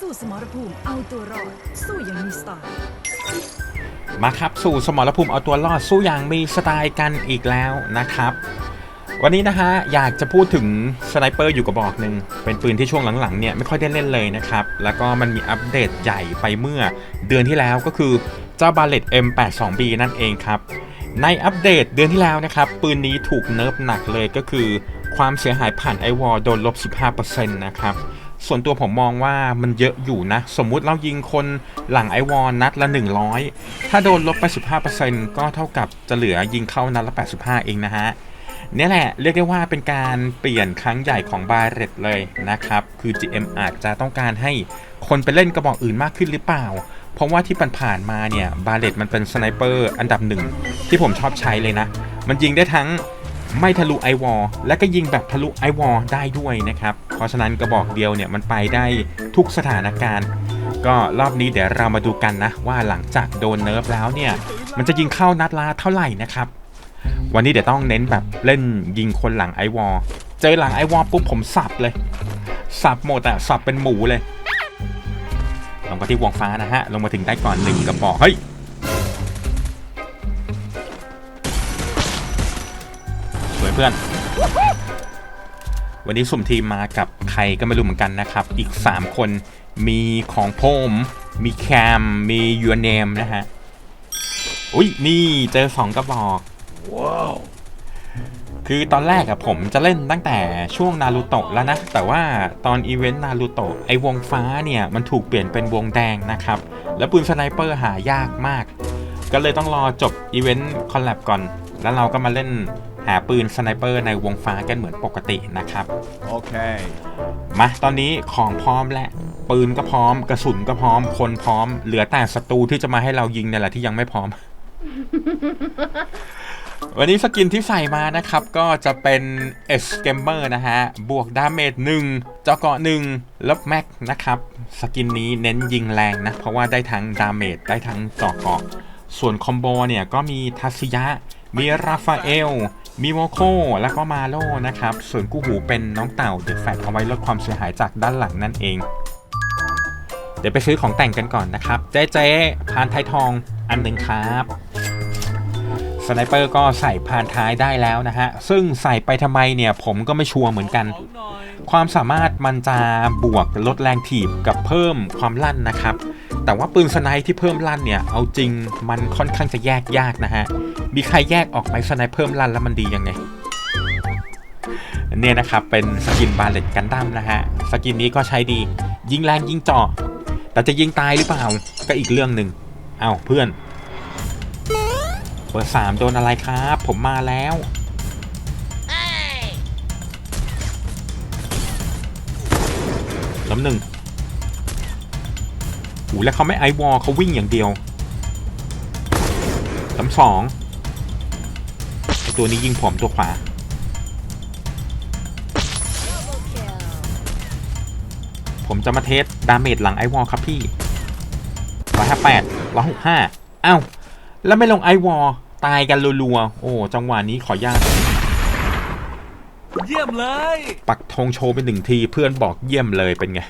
สู้สมรภูมิเอาตัวรอด สู้อย่างมีสไตล์ มาครับสู่สมรภูมิเอาตัวรอดสู้อย่างมีสไตล์กันอีกแล้วนะครับ วันนี้นะฮะอยากจะพูดถึงสไนเปอร์อยู่กระบอกหนึ่งเป็นปืนที่ช่วงหลังๆเนี่ยไม่ค่อยได้เล่นเลยนะครับ แล้วก็มันมีอัปเดตใหญ่ไปเมื่อเดือนที่แล้วก็คือเจ้าบาเลต M82B นั่นเองครับในอัปเดตเดือนที่แล้วนะครับ ปืนนี้ถูกเนิร์ฟหนักเลยก็คือ ความเสียหายผ่านไอวอลโดนลบ 15%นะครับ ส่วนตัวผมมองว่ามันเยอะอยู่นะ สมมุติเรายิงคนหลังไอวอลนัดละ 100 ถ้าโดนลบไป 15%ก็เท่ากับจะเหลือยิงเข้านัดละ 85 เองนะฮะนี่แหละ เรียกได้ว่าเป็นการเปลี่ยนครั้งใหญ่ของบาเรตเลยนะครับ คือ GM อาจจะต้องการให้คนไปเล่นกระบอกอื่นมากขึ้นหรือเปล่า เพราะว่าที่ผ่านมาเนี่ย บาเรตมันเป็นสไนเปอร์อันดับหนึ่งที่ผมชอบใช้เลยนะ มันยิงได้ทั้ง ไม่ทะลุไอวอลและก็ยิงแบบทะลุไอวอลได้ด้วยนะครับ เพราะฉะนั้นกระบอกเดียวเนี่ยมันไปได้ทุกสถานการณ์ ก็รอบนี้เดี๋ยวเรามาดูกันนะ ว่าหลังจากโดนเนิร์ฟแล้วเนี่ย มันจะยิงเข้านัดละเท่าไหร่นะครับ วันนี้เดี๋ยวต้องเน้นแบบเล่นยิงคนหลังไอวอลเจอหลังไอวอลปุ๊บผมสับเลยสับหมดอะสับเป็นหมูเลย ลงมาที่วงฟ้านะฮะ ลงมาถึงได้ก่อนหนึ่งกระบอกเฮ้ย พื่อน วันนี้สุ่มทีมมากับใครก็ไม่รู้เหมือนกันนะครับ อีก 3 คนมีของผมมีแคม มียูเนมนะฮะ อุ้ยนี่เจอ2กระบอกคือตอนแรกอะผมจะเล่นตั้งแต่ช่วงนารูโตะแล้วนะ แต่ว่าตอนอีเวนต์นารูโตะไอวงฟ้าเนี่ย มันถูกเปลี่ยนเป็นวงแดงนะครับ แล้วปืนสไนเปอร์หายากมาก ก็เลยต้องรอจบอีเวนต์คอลแลบก่อน แล้วเราก็มาเล่น หาปืนสไนเปอร์ในวงฟ้ากันเหมือนปกตินะครับ Okay. มาตอนนี้ของพร้อมแล้วปืนก็พร้อมกระสุนก็พร้อม คนพร้อม เหลือแต่ศัตรูที่จะมาให้เรายิงเนี่ยแหละที่ยังไม่พร้อม วันนี้สกินที่ใส่มานะครับ ก็จะเป็น S Gamer นะฮะ บวกดาเมจ1จอเกาะ1ลบแม็กนะครับ สกินนี้เน้นยิงแรงนะ เพราะว่าได้ทั้งดาเมจได้ทั้งเจอเกาะ ส่วนคอมโบเนี่ยก็มีทัศยะ มีราฟาเอล มีโมโค แล้วก็มาโลนะครับ ส่วนกู้หูเป็นน้องเต่าเดอะแฟตเอาไว้ลดความเสียหายจากด้านหลังนั่นเอง เดี๋ยวไปซื้อของแต่งกันก่อนนะครับ เจ๊เจ๊พานท้ายทองอันหนึ่งครับสไนเปอร์ก็ใส่พานท้ายได้แล้วนะฮะ ซึ่งใส่ไปทำไมเนี่ยผมก็ไม่ชัวร์เหมือนกัน ความสามารถมันจะบวกลดแรงถีบกับเพิ่มความลั่นนะครับ แต่ว่าปืนสไนที่เพิ่มลั่นเนี่ย เอาจริงมันค่อนข้างจะแยกยากนะฮะ มีใครแยกออกไหมสไนเพิ่มลั่นแล้วมันดียังไงเนี่ยนะครับ เป็นสกินบาเลตกันดั้มนะฮะ สกินนี้ก็ใช้ดี ยิงแรงยิงเจาะแต่จะยิงตายหรือเปล่า ก็อีกเรื่องหนึ่งเอาเพื่อนเบอร์สามโดนอะไรครับ ผมมาแล้วล้มหนึ่งโอ้แล้วเขาไม่ไอวอลเขาวิ่งอย่างเดียวล้มสอง ตัวนี้ยิงผมตัวขวา ผมจะมาเทสดาเมจหลังไอวอลครับพี่ร้อยห้าแปดร้อยหกห้าอ้าวแล้วไม่ลงไอวอลตายกันรัวๆ โอ้ จังหวะนี้ขออนุญาตเยี่ยมเลย ปักธงโชว์ไปหนึ่งทีเพื่อนบอกเยี่ยมเลยเป็นไง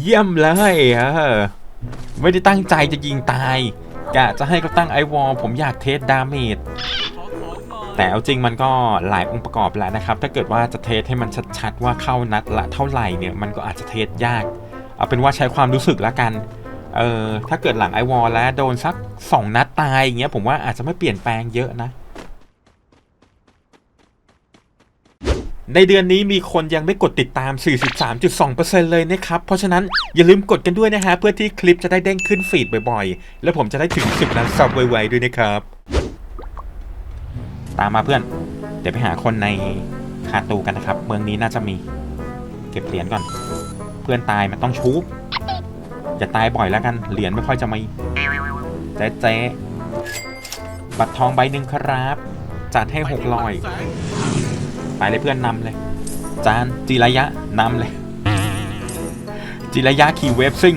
เยี่ยมเลยเออไม่ได้ตั้งใจจะยิงตาย กะจะให้เขาตั้งไอวอลผมอยากเทสดาเมจแต่เอาจริงมันก็หลายองค์ประกอบแล้วนะครับ ถ้าเกิดว่าจะเทสให้มันชัดๆว่าเข้านัดละเท่าไหร่เนี่ยมันก็อาจจะเทสยาก เอาเป็นว่าใช้ความรู้สึกละกันเออถ้าเกิดหลังไอวอลแล้วโดนสัก 2 นัดตายอย่างเงี้ยผมว่าอาจจะไม่เปลี่ยนแปลงเยอะนะ ในเดือนนี้มีคนยังไม่กดติดตาม 43.2%เลยนะครับ เพราะฉะนั้นอย่าลืมกดกันด้วยนะฮะ เพื่อที่คลิปจะได้เด้งขึ้นฟีดบ่อยๆ แล้วผมจะได้ถึง 10ล้านซับไวๆด้วยนะครับ ตามมาเพื่อน เดี๋ยวไปหาคนในคาตูกันนะครับ เมืองนี้น่าจะมี เก็บเหรียญก่อน เพื่อนตายมันต้องชุบอย่าตายบ่อยแล้วกัน เหรียญไม่ค่อยจะมีเจ๊เจ๊บัตรทองใบหนึ่งครับ จัดให้หกร้อย ไปเลยเพื่อนนำเลย จานจิระยะนำเลย จิระยะขี่เวฟซิ่ง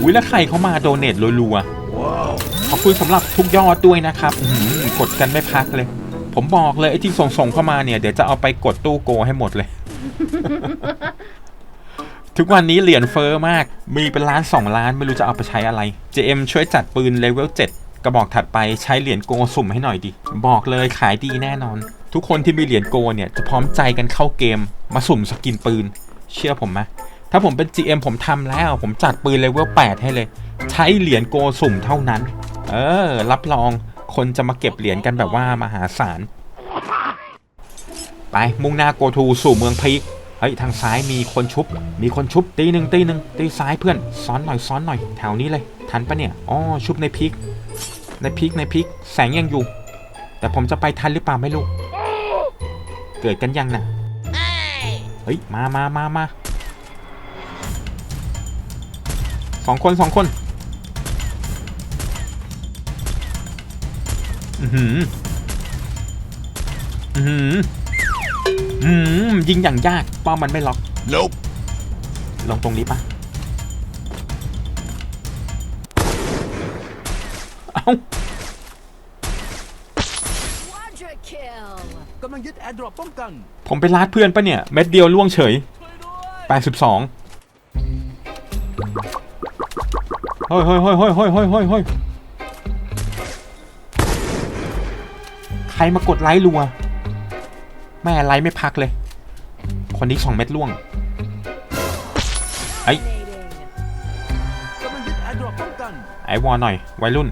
อุ้ยแล้วใครเขามาโดเนทรัวๆขอบคุณสำหรับทุกยอดด้วยนะครับกดกันไม่พักเลย ผมบอกเลยไอ้ที่ส่งๆเข้ามาเนี่ย เดี๋ยวจะเอาไปกดตู้โกให้หมดเลย ทุกวันนี้เหรียญเฟอ้อมาก มีเป็นล้านสองล้านไม่รู้จะเอาไปใช้อะไร JM ช่วยจัดปืนเลเวล7 กระบอกถัดไปใช้เหรียญโกสุ่มให้หน่อยดิ บอกเลยขายดีแน่นอน ทุกคนที่มีเหรียญโกเนี่ยจะพร้อมใจกันเข้าเกม มาสุ่มสกินปืน เชื่อผมไหมถ้าผมเป็น GM ผมทำแล้ว ผมจัดปืนเลเวล8ให้เลย ใช้เหรียญโกสุ่มเท่านั้น เออ รับรองคนจะมาเก็บเหรียญกันแบบว่ามหาศาล ไปมุ่งหน้าโกทูสู่เมืองพีกเฮ้ยทางซ้ายมีคนชุบ มีคนชุบตีหนึ่งตีหนึ่งตีซ้ายเพื่อนซ้อนหน่อยซ้อนหน่อยแถวนี้เลย ทันปะเนี่ยอ๋อชุบในพีก ในพีกในพีกแสงยังอยู่ แต่ผมจะไปทันหรือเปล่าไม่รู้ เกิดกันยังน่ะเฮ้ย มามามามาสองคนสองคน อือหือ อือหือ อืมยิงอย่างยากป้อมมันไม่ล็อก Nope. ลงตรงนี้ปะ อ้า Quadra kill กำลังยึดแอร์ดรอปป้องกันผมไปลาดเพื่อนปะเนี่ย เม็ดเดียวล่วงเฉยช่วยด้วย82เฮ้ยเฮ้ยเฮ้ยเฮ้ยเฮ้ยเฮ้ยเฮ้ยเฮ้ยใครมากดไลค์รัว แม่ไลค์ไม่พักเลย คนนี้สองเม็ดล่วง Ấy. Dominating กำลังยึดแอร์ดรอปป้องกันไอวอลหน่อย วัยรุ่น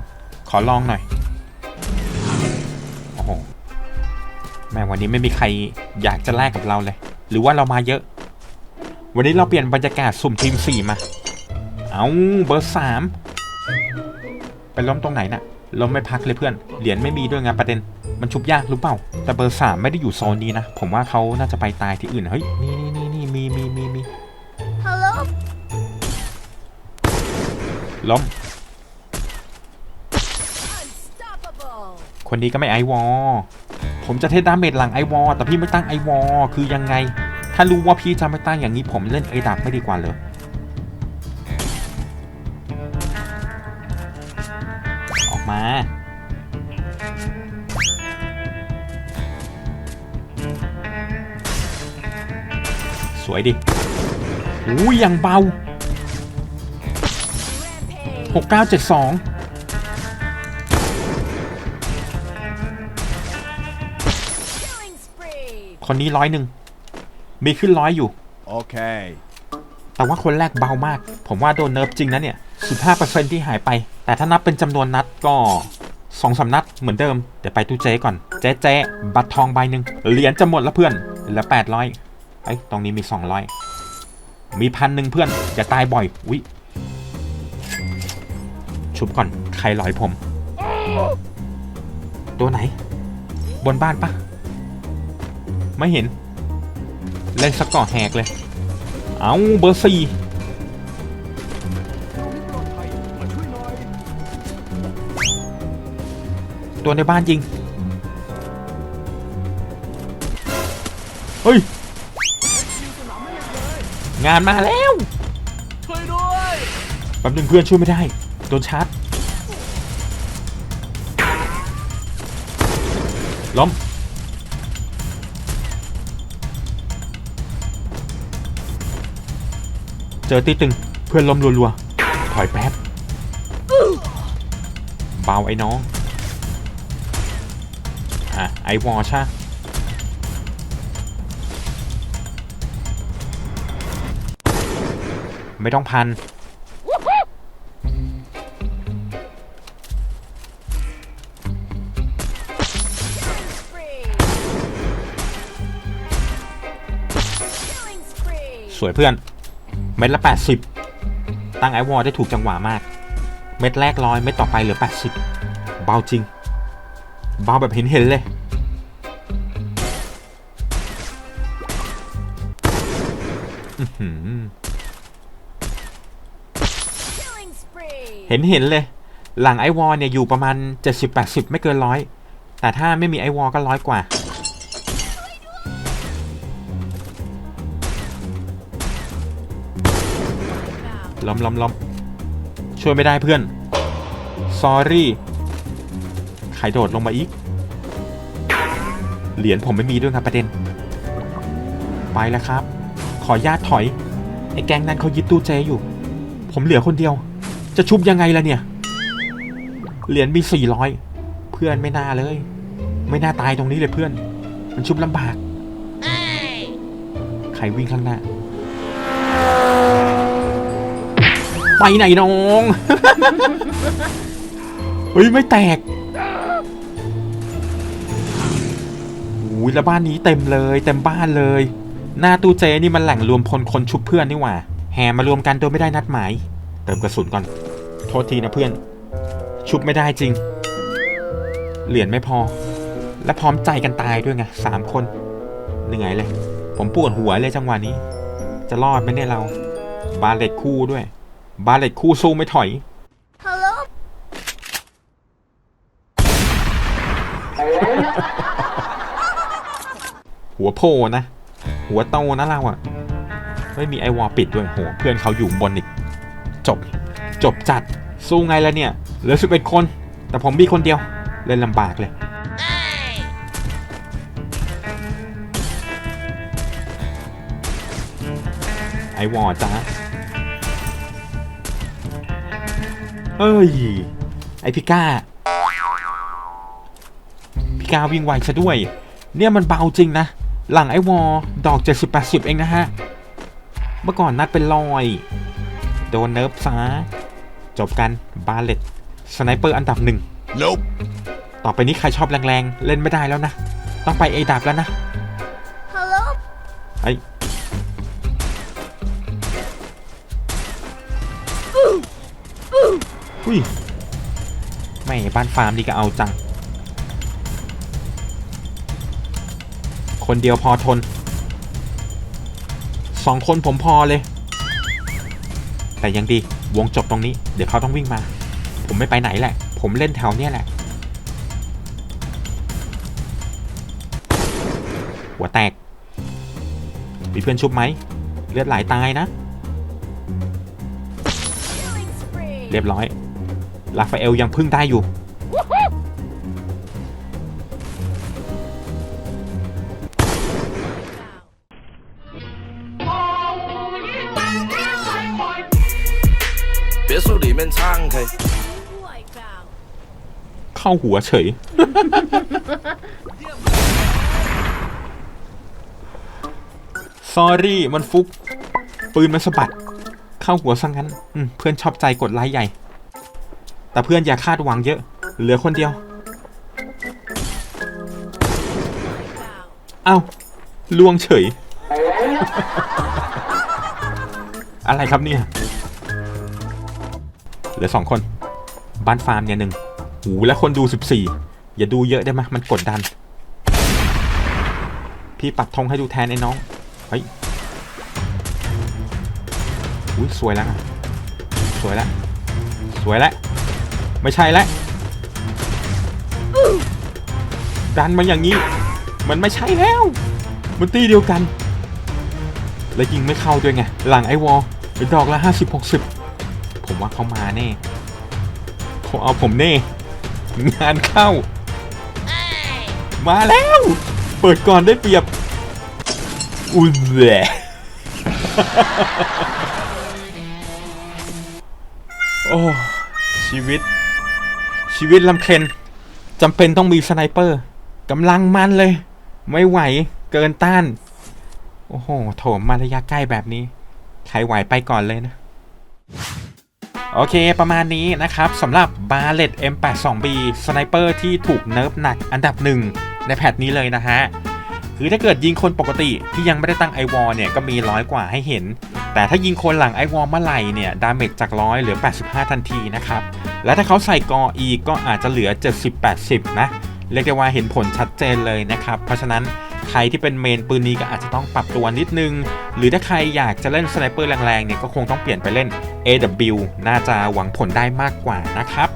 ขอลองหน่อย โอ้โห แม่วันนี้ไม่มีใครอยากจะแลกกับเราเลย หรือว่าเรามาเยอะ วันนี้เราเปลี่ยนบรรยากาศสุ่มทีมสี่มา เอาเบอร์สามไปล้มตรงไหนน่ะล้มไม่พักเลยเพื่อน เหรียญไม่มีด้วยไงประเด็น มันชุบยากรู้เปล่า แต่เบอร์สามไม่ได้อยู่โซนนี้นะ ผมว่าเขาน่าจะไปตายที่อื่น เฮ้ย นี่นี่นี่นี่มีมีมีมี Hello ล้ม คนนี้ก็ไม่ไอวอลผมจะเทสดาเมจหลังไอวอลแต่พี่ไม่ตั้งไอวอลคือยังไง ถ้ารู้ว่าพี่จะไม่ตั้งอย่างนี้ผมเล่นไอดักไม่ดีกว่าเลยออกมาสวยดิอุ้ยังเบา 6972 คนนี้ร้อยหนึ่งมีขึ้นร้อยอยู่ Okay. แต่ว่าคนแรกเบามาก ผมว่าโดนเนิร์ฟจริงนะเนี่ย 15%ที่หายไป แต่ถ้านับเป็นจำนวนนัดก็สองสามนัดเหมือนเดิม เดี๋ยวไปตู้เจ๊ก่อน เจ๊เจ๊บัตรทองใบหนึ่งเหรียญจะหมดแล้วเพื่อนเหลือ800เอ้ยตรงนี้มี200มีพันหนึ่งเพื่อนอย่าตายบ่อยอุ๊ยชุบก่อน ใครหลอยผม ตัวไหน บนบ้านปะ ไม่เห็น เล่นสกอร์แหกเลย เอาเบอร์สี่ตัวในบ้านยิง เฮ้ย งานมาแล้วช่วยด้วยแป๊บนึงเพื่อนช่วยไม่ได้ โดนชาร์จล้ม เจอตีตึงเพื่อนล้มรัวๆถอยแป๊บเบาไอ้น้องอะไอวอช่ะไม่ต้องพัน สวยเพื่อน เม็ดละ 80 ตั้งไอวอลได้ถูกจังหวะมาก เม็ดแรกร้อยเม็ดต่อไปเหลือ 80 เบาจริง เบาแบบเห็นเห็นเลย เห็นเห็นเลย หลังไอวอลเนี่ยอยู่ประมาณ 70-80 ไม่เกินร้อยแต่ถ้าไม่มีไอวอลก็ร้อยกว่า ล้มล้มล้มช่วยไม่ได้เพื่อน s อรี่ใครโดดลงมาอีก เหรียญผมไม่มีด้วยครับประเด็น ไปแล้วครับ ขอญาตถอย ไอ้แก๊งนั้นเขายึดตู้เจอยู่ ผมเหลือคนเดียว จะชุบยังไงล่ะเนี่ย เหรียญมี400เพื่อนไม่น่าเลย ไม่น่าตายตรงนี้เลยเพื่อน มันชุบลำบาก ใครวิ่งข้างหน้า ไปไหนน้อง เฮ้ย ไม่แตกอุ้ยแล้วบ้านนี้เต็มเลย เต็มบ้านเลย หน้าตู้เจนี่มันแหล่งรวมพลคนชุบเพื่อนนี่หว่า แห่มารวมกันโดยไม่ได้นัดหมาย เติมกระสุนก่อน โทษทีนะเพื่อน ชุบไม่ได้จริง เหรียญไม่พอ และพร้อมใจกันตายด้วยไงสามคนเหนื่อยเลย ผมปวดหัวเลยจังหวะนี้ จะรอดไหมเนี่ยเรา บาเลตคู่ด้วย บาเลตคู่สู้ไม่ถอย Hello? หัวโผล่นะ หัวโตนะเราอะไม่มีไอวอลปิดด้วยโหเพื่อนเขาอยู่บนอีก จบ จบจัด สู้ไงแล้วเนี่ยเหลือสิบเอ็ดคน แต่ผมมีคนเดียว เล่นลำบากเลย ไอวอลจ้า เอ้ย ไอพิก้า พิก้าวิ่งไวซะด้วย เนี่ยมันเบาจริงนะ หลังไอวอลดอก 70 80 เองนะฮะ เมื่อก่อนนัดเป็นลอย โดนเนิร์ฟซะจบกันบาเลตสไนเปอร์อันดับหนึ่ง Nope ต่อไปนี้ใครชอบแรงๆ เล่นไม่ได้แล้วนะ ต้องไปเอดับแล้วนะ Hello? ไอ้ อุ้ยไม่บ้านฟาร์มนี่ก็เอาจัง คนเดียวพอทนสองคนผมพอเลย แต่ยังดีวงจบตรงนี้ เดี๋ยวเขาต้องวิ่งมา ผมไม่ไปไหนแหละ ผมเล่นแถวเนี้ยแหละ หัวแตก มีเพื่อนชุบไหม เลือดไหลตายนะ Killing spree. เรียบร้อย ลาฟาเอลยังพึ่งได้อยู่ 别墅里面唱 K。 Wipeout. เข้าหัวเฉย s อรี่ มันฟุก ปืนมันสะบัด เข้าหัวซะงงั้นอืมเพื่อนชอบใจกดไลค์ใหญ่ แต่เพื่อนอย่าคาดหวังเยอะ เหลือคนเดียว เอ้าลวงเฉย อะไรครับเนี่ย เหลือสองคน บ้านฟาร์มเนี่ยหนึ่งหูและคนดูสิบสี่อย่าดูเยอะได้ไหมมันกดดัน พี่ปักธงให้ดูแทนไอ้น้อง เฮ้ยอุ้ยสวยแล้วอะสวยแล้วสวยแล้ว ไม่ใช่แล้วดันมาอย่างนี้ มันไม่ใช่แล้ว มันตีเดียวกัน แล้วยิงไม่เข้าด้วยไง หลังไอวอลเป็นดอกละห้าสิบหกสิบผมว่าเขามาแน่เขาเอาผมแน่ งานเข้า มาแล้ว เปิดก่อนได้เปรียบ อุ้ยแหละโอ้ชีวิต ชีวิตลำเค็นจำเป็นต้องมีสไนเปอร์กำลังมันเลย ไม่ไหวเกินต้าน โอ้โห โถมมาระยะใกล้แบบนี้ ใครไหวไปก่อนเลยนะ โอเคประมาณนี้นะครับสำหรับ b a r l e t M82B สไนเปอร์ที่ถูกเนิร์ฟหนักอันดับหนึ่งในแพทนี้เลยนะฮะ คือถ้าเกิดยิงคนปกติที่ยังไม่ได้ตั้งไอวอลเนี่ยก็มีร้อยกว่าให้เห็น แต่ถ้ายิงคนหลังไอวอลเมื่อไหร่เนี่ยดาเมจจากร้อยเหลือ 85 ทันทีนะครับ และถ้าเขาใส่กออีกก็อาจจะเหลือ 70-80 นะ เรียกได้ว่าเห็นผลชัดเจนเลยนะครับ เพราะฉะนั้นใครที่เป็นเมนปืนนี้ก็อาจจะต้องปรับตัวนิดนึง หรือถ้าใครอยากจะเล่นสไนเปอร์แรงๆเนี่ยก็คงต้องเปลี่ยนไปเล่น AW น่าจะหวังผลได้มากกว่านะครับ